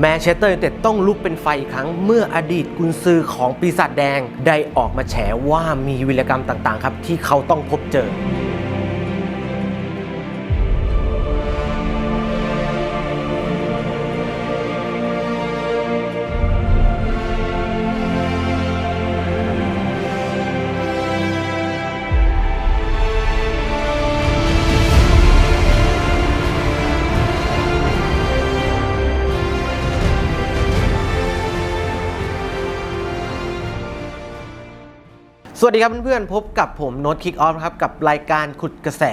แมนเชสเตอร์ยูไนเต็ดต้องลุกเป็นไฟอีกครั้ง เมื่ออดีตกุนซือของปีศาจแดง ได้ออกมาแฉว่ามีวิรกรรมต่างๆครับที่เขาต้องพบเจอ สวัสดีครับเพื่อนๆพบกับผมโน้ตคิกออฟครับกับรายการขุดกระแส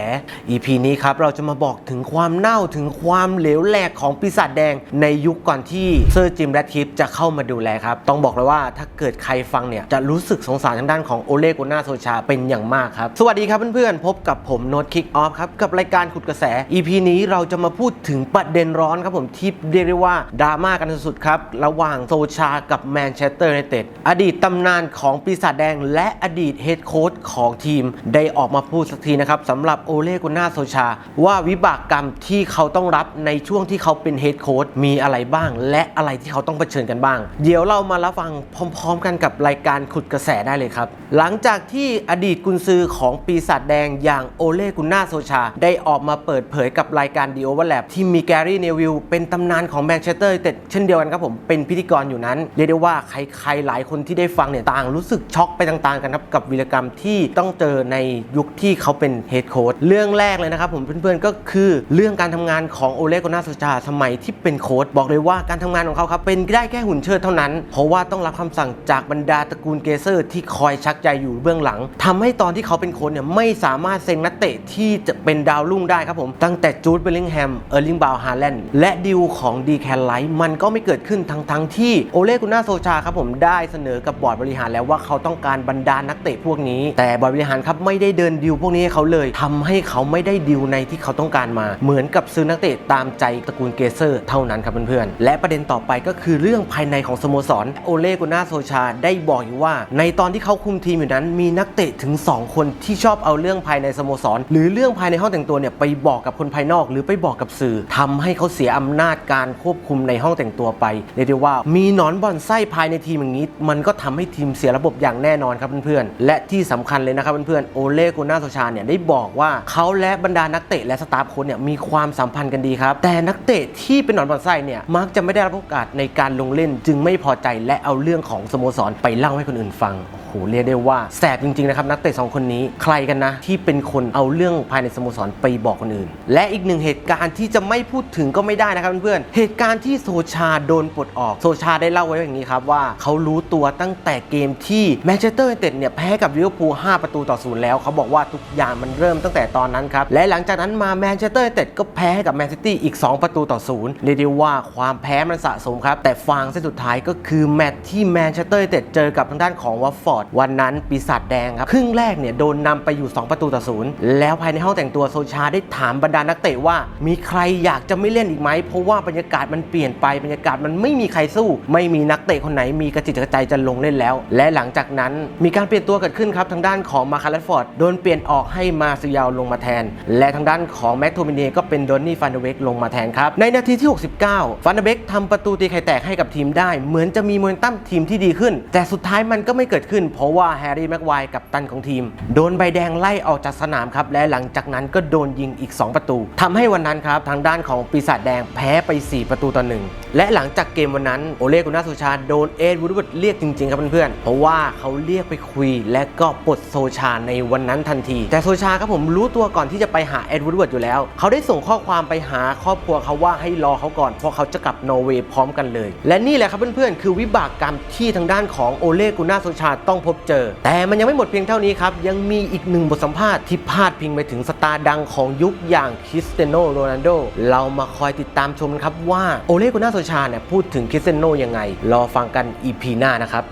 EP นี้ครับเราจะมาบอกถึงความเน่าถึงความเหลวแหลกของปีศาจแดงในยุคก่อนที่เซอร์จิมแรดคลิปจะเข้ามาดูแลครับ ต้องบอกเลยว่าถ้าเกิดใครฟังเนี่ย จะรู้สึกสงสารทางด้านของโอเลกุนาโซชาเป็นอย่างมากครับ สวัสดีครับเพื่อนๆพบกับผมโน้ตคิกออฟครับกับรายการขุดกระแส EP นี้เราจะมาพูดถึงประเด็นร้อนครับผมที่เรียกได้ว่าดราม่ากันสุดๆครับระหว่างโซชากับแมนเชสเตอร์ยูไนเต็ดอดีตตำนานของปีศาจแดงและอดีตเฮดโค้ชของทีมได้ออกมาพูดสักทีนะครับสำหรับโอเลกุน่าโซชา ว่าวิบากกรรมที่เขาต้องรับในช่วงที่เขาเป็นเฮดโค้ชมีอะไรบ้าง และอะไรที่เขาต้องเผชิญกันบ้าง เดี๋ยวเรามารับฟังพร้อม ๆ กันกับรายการขุดกระแสได้เลยครับ หลังจากที่อดีตกุนซือของปีศาจแดงอย่างโอเลกุน่าโซชา ได้ออกมาเปิดเผยกับรายการดีโอเวอร์แลบที่มีแกรี่เนวิลเป็นตำนานของแมนเชสเตอร์เต็ดเช่นเดียวกันครับผมเป็นพิธีกรอยู่นั้นเรียกได้ว่าใครๆหลายคนที่ได้ฟังเนี่ยต่างรู้สึกช็อกไปต่างๆกันครับกับวีรกรรมที่ต้องเจอในยุคที่เขาเป็นเฮดโค้ชเรื่องแรกเลยนะครับผมเพื่อนๆก็คือเรื่องการทำงานของโอเลโกนาโซชาสมัยที่เป็นโค้ชบอกเลยว่าการทำงานของเขาครับเป็นได้แค่หุ่นเชิดเท่านั้น เพราะว่าต้องรับคำสั่งจากบรรดาตระกูลเกเซอร์ที่คอยชักใจอยู่เบื้องหลังทำให้ตอนที่เขาเป็นโค้ชเนี่ยไม่สามารถเซ็งนักเตะที่จะเป็นดาวรุ่งได้ครับผมตั้งแต่จูดเบลลิงแฮมเออร์ลิงบาวฮาแลนด์และดิวของดีแคนไลท์มันก็ไม่เกิดขึ้นทั้งทั้งๆที่โอเลกุน่าโซชาครับผมได้เสนอกับบอร์ดบริหารแล้วว่าเขาต้องการบรรดานักเตะพวกนี้ แต่บริหารครับไม่ได้เดินดิวพวกนี้ให้เขาเลยทำให้เขาไม่ได้ดิวในที่เขาต้องการมา เหมือนกับซื้อนักเตะตามใจตระกูลเกเซอร์เท่านั้นครับเพื่อนๆและประเด็นต่อไปก็คือเรื่องภายในของสโมสรโอเลกุน่าโซชาได้บอกอยู่ว่า ในตอนที่เขาคุมทีมอยู่นั้นมีนักเตะถึง 2 คนที่ชอบเอาเรื่องภายในสโมสร หรือเรื่องภายในห้องแต่งตัวเนี่ยไปบอกกับคนภายนอก หรือไปบอกกับสื่อทำให้เขาเสียอำนาจการควบคุมในห้องแต่งตัวไปเรียกได้ว่า มีหนอนบ่อนไส้ภายในทีมอย่างนี้ มันก็ทำให้ทีมเสียระบบอย่างแน่นอนครับเพื่อนๆ และที่สำคัญเลยนะครับเพื่อนๆ โอเลกุน่าโซชาเนี่ยได้บอกว่าเขาและบรรดานักเตะและสตาฟโค้ชเนี่ยมีความสัมพันธ์กันดีครับ แต่นักเตะที่เป็นหนอนบอลไส้เนี่ยมักจะไม่ได้รับโอกาสในการลงเล่น จึงไม่พอใจและเอาเรื่องของสโมสรไปเล่าให้คนอื่นฟัง หเรียกได้ว่าแสบจริงๆนะครับนักเตะสองคนนี้ใครกันนะ ที่เป็นคนเอาเรื่องภายในสโมสรไปบอกคนอื่น และอีกหนึ่งเหตุการณ์ที่จะไม่พูดถึงก็ไม่ได้นะครับเพื่อนๆเหตุการณ์ที่โซชาโดนปลดออกโซชาได้เล่าไว้อย่างนี้ครับว่าเขารู้ตัวตั้งแต่เกมที่แมนเชสเตอร์ยูไนเต็ดเนี่ยแพ้กับลิเวอร์พูล5ประตูต่อศูนย์แล้วเขาบอกว่าทุกอย่างมันเริ่มตั้งแต่ตอนนั้นครับและหลังจากนั้นมาแมนเชสเตอร์ยูไนเต็ดก็แพ้ให้กับแมนซิตี้อีก 2 ประตูต่อศูนย์เรียกได้ว่าความแพ้มันสะสมครับแต่ฟางเส้นสุดท้ายก็คือแมตช์ที่แมนเชสเตอร์ยูไนเต็ดเจอกับทางด้านของวัตฟอร์ดวันนั้นปีศาจแดงครับ ครึ่งแรกเนี่ยโดนนำไปอยู่ 2 ประตูต่อศูนย์แล้วภายในห้องแต่งตัวโซชาได้ถามบรรดานักเตะว่า มีใครอยากจะไม่เล่นอีกไหม เพราะว่าบรรยากาศมันเปลี่ยนไปบรรยากาศมันไม่มีใครสู้ ไม่มีนักเตะคนไหนมีกระจิตกระใจจะลงเล่นแล้ว และหลังจากนั้นมีการเปลี่ยนตัวเกิดขึ้นครับทางด้านของมาคาร์ลฟอร์ดโดนเปลี่ยนออกให้มาซิยาวลงมาแทน และทางด้านของแม็กโทมิเนีก็เป็นโดนนี่ฟันเดเวกลงมาแทนครับในนาทีที่ 69ฟันเดเวกทำประตูตีไข่แตกให้กับทีมได้ เหมือนจะมีโมเมนตัมทีมที่ดีขึ้น แต่สุดท้ายมันก็ไม่เกิดขึ้นเพราะว่าแฮร์รี่แม็กไวร์กับตันของทีม โดนใบแดงไล่ออกจากสนามครับและหลังจากนั้นก็โดนยิงอีก 2 ประตูทำให้วันนั้นครับทางด้านของปีศาจแดงแพ้ไป 4 ประตูต่อหนึ่งและหลังจากเกมวันนั้นโอเลกุนาโซชาโดนเอ็ดวูดเวิร์ดเรียกจริงๆครับเพื่อนๆเพราะว่าเขาเรียกไปคุย และก็ปลดโซชาในวันนั้นทันที แต่โซชาครับผมรู้ตัวก่อนที่จะไปหาเอ็ดวูดเวิร์ดอยู่แล้ว เขาได้ส่งข้อความไปหาครอบครัวเขาว่าให้รอเขาก่อนเพราะเขาจะกลับนอร์เวย์พร้อมกันเลย และนี่แหละครับเพื่อนๆคือวิบากกรรมที่ทางด้านของโอเลกุนาโซชาต้องพบเจอ แต่มันยังไม่หมดเพียงเท่านี้ครับ ยังมีอีกหนึ่งบทสัมภาษณ์ที่พาดพิงไปถึงสตาร์ดังของยุคอย่างคริสเตียโนโรนัลโดเรามาคอยติดตามชมครับว่าโอเลกุน่าโซชาเนี่ยพูดถึงคริสเตียโนยังไง รอฟังกันอีพีหน้านะครับ